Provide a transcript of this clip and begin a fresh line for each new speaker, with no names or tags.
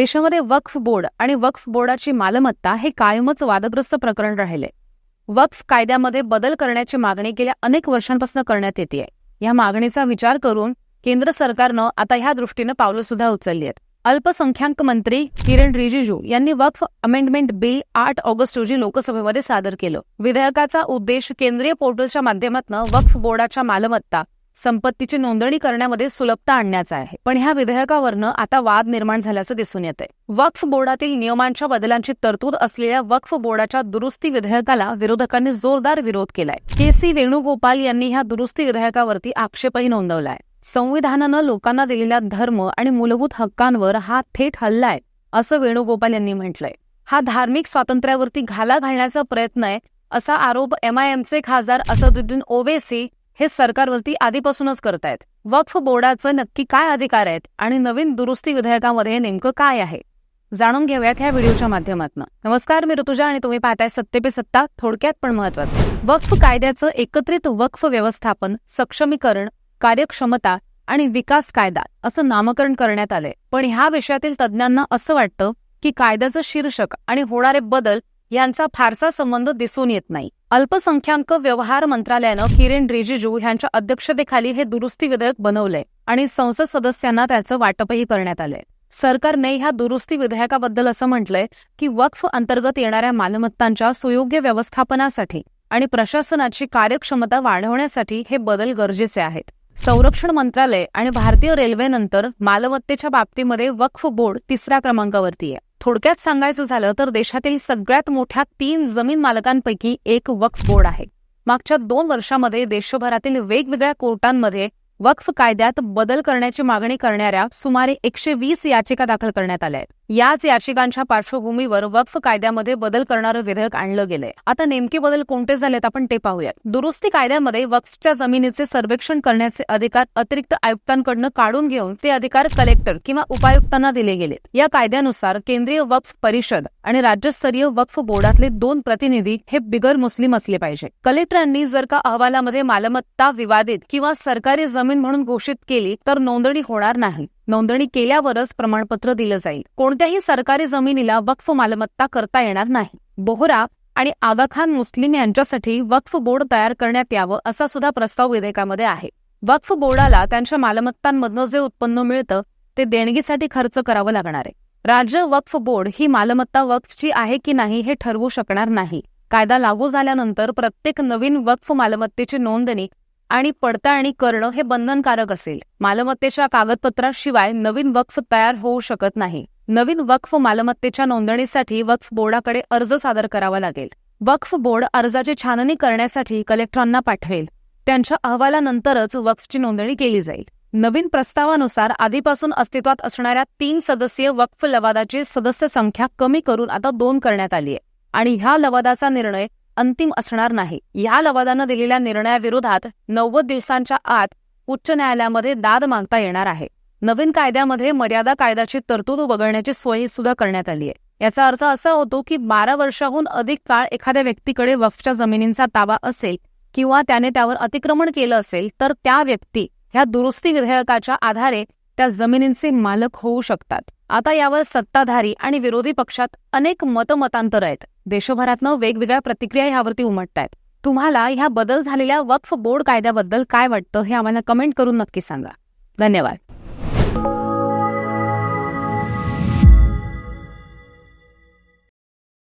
देशामध्ये वक्फ बोर्ड आणि वक्फ बोर्डाची मालमत्ता हे कायमच वादग्रस्त प्रकरण राहिले. वक्फ कायद्यामध्ये बदल करण्याची मागणी गेल्या अनेक वर्षांपासून करण्यात येते या मागणीचा विचार करून केंद्र सरकारनं आता ह्या दृष्टीनं पावलं सुद्धा उचलली आहेत अल्पसंख्याक मंत्री किरण रिजिजू यांनी वक्फ अमेंडमेंट बिल आठ ऑगस्ट रोजी लोकसभेमध्ये सादर केलं. विधेयकाचा उद्देश केंद्रीय पोर्टलच्या माध्यमातून वक्फ बोर्डाच्या मालमत्ता संपत्तीची नोंदणी करण्यामध्ये सुलभता आणण्याचा आहे. पण ह्या विधेयकावरनं आता वाद निर्माण झाल्याचं दिसून येत आहे वक्फ बोर्डातील नियमांच्या बदलांची तरतूद असलेल्या वक्फ बोर्डाच्या दुरुस्ती विधेयकाला विरोधकांनी जोरदार विरोध केलाय. के सी वेणुगोपाल यांनी ह्या दुरुस्ती विधेयकावरती आक्षेपही नोंदवलाय. संविधानानं लोकांना दिलेल्या धर्म आणि मूलभूत हक्कांवर हा थेट हल्लाय असं वेणुगोपाल यांनी म्हटलंय. हा धार्मिक स्वातंत्र्यावरती घाला घालण्याचा प्रयत्न आहे असा आरोप एमआयएमचे खासदार असदुद्दीन ओवेसी हे सरकारवरती आधीपासूनच करतायत. वक्फ बोर्डाचं नक्की काय अधिकार आहेत आणि नवीन दुरुस्ती विधेयकामध्ये नेमकं काय आहे? जाणून घेऊयात ह्या व्हिडिओच्या माध्यमातून. नमस्कार मी ऋतुजा आणि तुम्ही पाहताय सत्य पे सत्ता थोडक्यात पण महत्वाचं वक्फ कायद्याचं एकत्रित वक्फ व्यवस्थापन सक्षमीकरण कार्यक्षमता आणि विकास कायदा असं नामकरण करण्यात आलंय. पण ह्या विषयातील तज्ज्ञांना असं वाटतं की कायद्याचं शीर्षक आणि होणारे बदल यांचा फारसा संबंध दिसून येत नाही. अल्पसंख्याक व्यवहार मंत्रालयानं किरेन रिजिजू यांच्या अध्यक्षतेखाली हे दुरुस्ती विधेयक बनवलंय आणि संसद सदस्यांना त्याचं वाटपही करण्यात आलंय. सरकारने ह्या दुरुस्ती विधेयकाबद्दल असं म्हटलंय की वक्फ अंतर्गत येणाऱ्या मालमत्तांच्या सुयोग्य व्यवस्थापनासाठी आणि प्रशासनाची कार्यक्षमता वाढवण्यासाठी हे बदल गरजेचे आहेत. संरक्षण मंत्रालय आणि भारतीय रेल्वेनंतर मालमत्तेच्या बाबतीमध्ये वक्फ बोर्ड तिसऱ्या क्रमांकावरती आहे. थोडक्यात सांगायचं झालं तर देशातील सगळ्यात मोठ्या तीन जमीन मालकांपैकी एक वक्फ बोर्ड आहे. मागच्या दोन वर्षामध्ये देशभरातील वेगवेगळ्या कोर्टांमध्ये वक्फ कायद्यात बदल करण्याची मागणी करणाऱ्या सुमारे एकशे वीस याचिका दाखल करण्यात आल्या आहेत. याच याचिकांच्या पार्श्वभूमीवर वक्फ कायद्यामध्ये बदल करणारं विधेयक आणलं गेलंय. आता नेमके बदल कोणते झालेत आपण ते पाहूयात. दुरुस्ती कायद्यामध्ये वक्फच्या जमिनीचे सर्वेक्षण करण्याचे अधिकार अतिरिक्त आयुक्तांकडनं काढून घेऊन ते अधिकार कलेक्टर किंवा उपायुक्तांना दिले गेलेत. या कायद्यानुसार केंद्रीय वक्फ परिषद आणि राज्यस्तरीय वक्फ बोर्डातले दोन प्रतिनिधी हे बिगर मुस्लिम असले पाहिजे. कलेक्टरांनी जर का अहवालामध्ये मालमत्ता विवादित किंवा सरकारी जमीन म्हणून घोषित केली तर नोंदणी होणार नाही. नोंदणी केल्यावरच प्रमाणपत्र दिलं जाईल. कोणत्याही सरकारी जमिनीला वक्फ मालमत्ता करता येणार नाही. बोहरा आणि आगाखान मुस्लिम यांच्यासाठी वक्फ बोर्ड तयार करण्यात यावं असा सुद्धा प्रस्ताव विधेयकामध्ये आहे. वक्फ बोर्डाला त्यांच्या मालमत्तांमधनं जे उत्पन्न मिळतं ते देणगीसाठी खर्च करावं लागणार आहे. राज्य वक्फ बोर्ड ही मालमत्ता वक्फची आहे की नाही हे ठरवू शकणार नाही. कायदा लागू झाल्यानंतर प्रत्येक नवीन वक्फ मालमत्तेची नोंदणी आणि पडताळणी करणं हे बंधनकारक असेल. मालमत्तेच्या कागदपत्राशिवाय नवीन वक्फ तयार होऊ शकत नाही. नवीन वक्फ मालमत्तेच्या नोंदणीसाठी वक्फ बोर्डाकडे अर्ज सादर करावा लागेल. वक्फ बोर्ड अर्जाची छाननी करण्यासाठी कलेक्टरांना पाठवेल. त्यांच्या अहवालानंतरच वक्फची नोंदणी केली जाईल. नवीन प्रस्तावानुसार आधीपासून अस्तित्वात असणाऱ्या तीन सदस्यीय वक्फ लवादाची सदस्य संख्या कमी करून आता दोन करण्यात आली आहे आणि ह्या लवादाचा निर्णय अंतिम असणार नाही. या लवादानं दिलेल्या निर्णयाविरोधात नव्वद दिवसांच्या आत उच्च न्यायालयामध्ये दाद मागता येणार आहे. नवीन कायद्यामध्ये मर्यादा कायद्याची तरतूद वगळण्याची सोय सुद्धा करण्यात आली आहे. याचा अर्थ असा होतो की बारा वर्षाहून अधिक काळ एखाद्या व्यक्तीकडे वफच्या जमिनींचा ताबा असेल किंवा त्याने त्यावर अतिक्रमण केलं असेल तर त्या व्यक्ती ह्या दुरुस्ती विधेयकाच्या आधारे त्या जमिनींचे मालक होऊ शकतात. आता यावर सत्ताधारी आणि विरोधी पक्षात अनेक मतमतांतर आहेत. देशभरातनं वेगवेगळ्या प्रतिक्रिया यावरती उमटतायत. तुम्हाला ह्या बदल झालेल्या वक्फ बोर्ड कायद्याबद्दल काय वाटतं हे आम्हाला कमेंट करून नक्की सांगा. धन्यवाद.